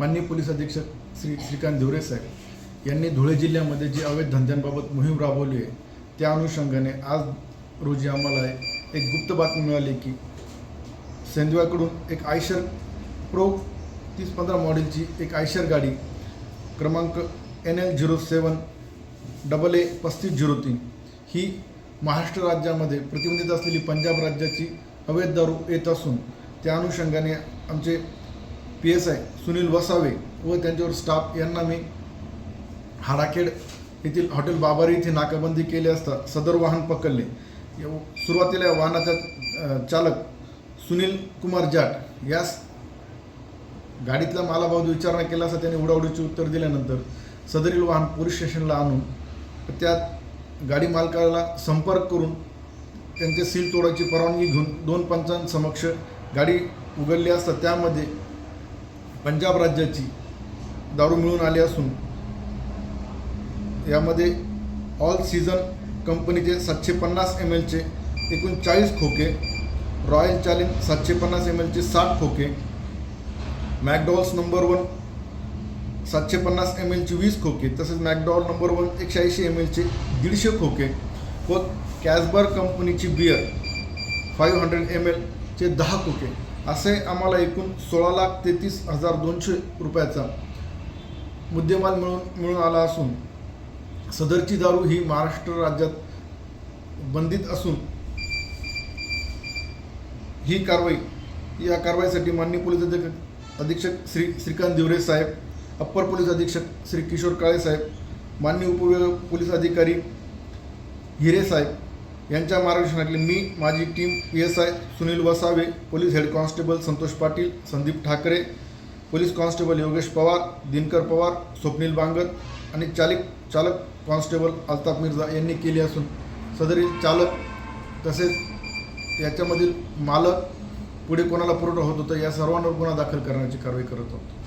माननीय पोलीस अधीक्षक श्री श्रीकांत धिवरे साहेब यांनी धुळे जिल्ह्यामध्ये जी अवैध धंद्यांबाबत मोहीम राबवली आहे त्या अनुषंगाने आज रोजी आम्हाला एक गुप्त बातमी मिळाली की सेंदव्याकडून एक आयशर प्रो तीस पंधरा मॉडेलची एक आयशर गाडी क्रमांक N L zero seven double A पस्तीस झिरो तीन ही महाराष्ट्र राज्यामध्ये प्रतिबंधित असलेली पंजाब राज्याची अवैध दारू येत असून त्या अनुषंगाने आमचे P S I Sunil Vasave व त्यांच्यावर स्टाफ यांना मी हाडाखेड येथील हॉटेल बाबारी येथे नाकाबंदी केली असता सदर वाहन पकडले. सुरुवातीला या वाहनाचा चालक सुनील कुमार जाट यास गाडीतल्या मालाबाबत विचारणा केला असता त्यांनी उडावडीचे उत्तर दिल्यानंतर सदरील वाहन पोलीस स्टेशनला आणून त्यात गाडी मालकाला संपर्क करून त्यांचे सील तोडायची परवानगी घेऊन दोन पंचांसमक्ष गाडी उघडली असता त्यामध्ये पंजाब राज्याची दारू मिळून आली असून यामध्ये ऑल सीझन कंपनीचे सातशे पन्नास एम एलचे एकूण चाळीस खोके रॉयल चॅलेंज सातशे पन्नास एम एलचे साठ खोके मॅकडॉल्स नंबर वन सातशे पन्नास एम एलची वीस खोके तसेच मॅकडॉल नंबर वन एकशे ऐंशी एम एलचे दीडशे खोके व कॅसबर कंपनीची बियर फाईव्ह हंड्रेड एम एलचे दहा खोके. असे आम्हाला एकूण सोळा लाख तेहतीस हजार दोनशे रुपयाचा मुद्देमाल मिळून मिळून आला असून सदरची दारू ही महाराष्ट्र राज्यात बंदित असून ही कारवाई या कारवाईसाठी माननीय पोलीस अधीक्षक अधीक्षक श्री श्रीकांत दिवरे साहेब अप्पर पोलीस अधीक्षक श्री किशोर काळे साहेब माननीय उपविभाग पोलीस अधिकारी हिरे साहेब यांच्या मार्गदर्शनाखाली मी माझी team P S I Sunil Vasave police head constable Santosh Patil Sandeep Thakare police constable Yogesh Pawar Dinkar Pawar Swapnil Bangat आणि चालक चालक कॉन्स्टेबल अल्ताफ मिर्झा यांनी केली असून सदरील चालक तसेच याच्यामधील मालक पुढे कोणाला पुरवठा होत होता या सर्वांवर गुन्हा दाखल करण्याची कारवाई करत होतो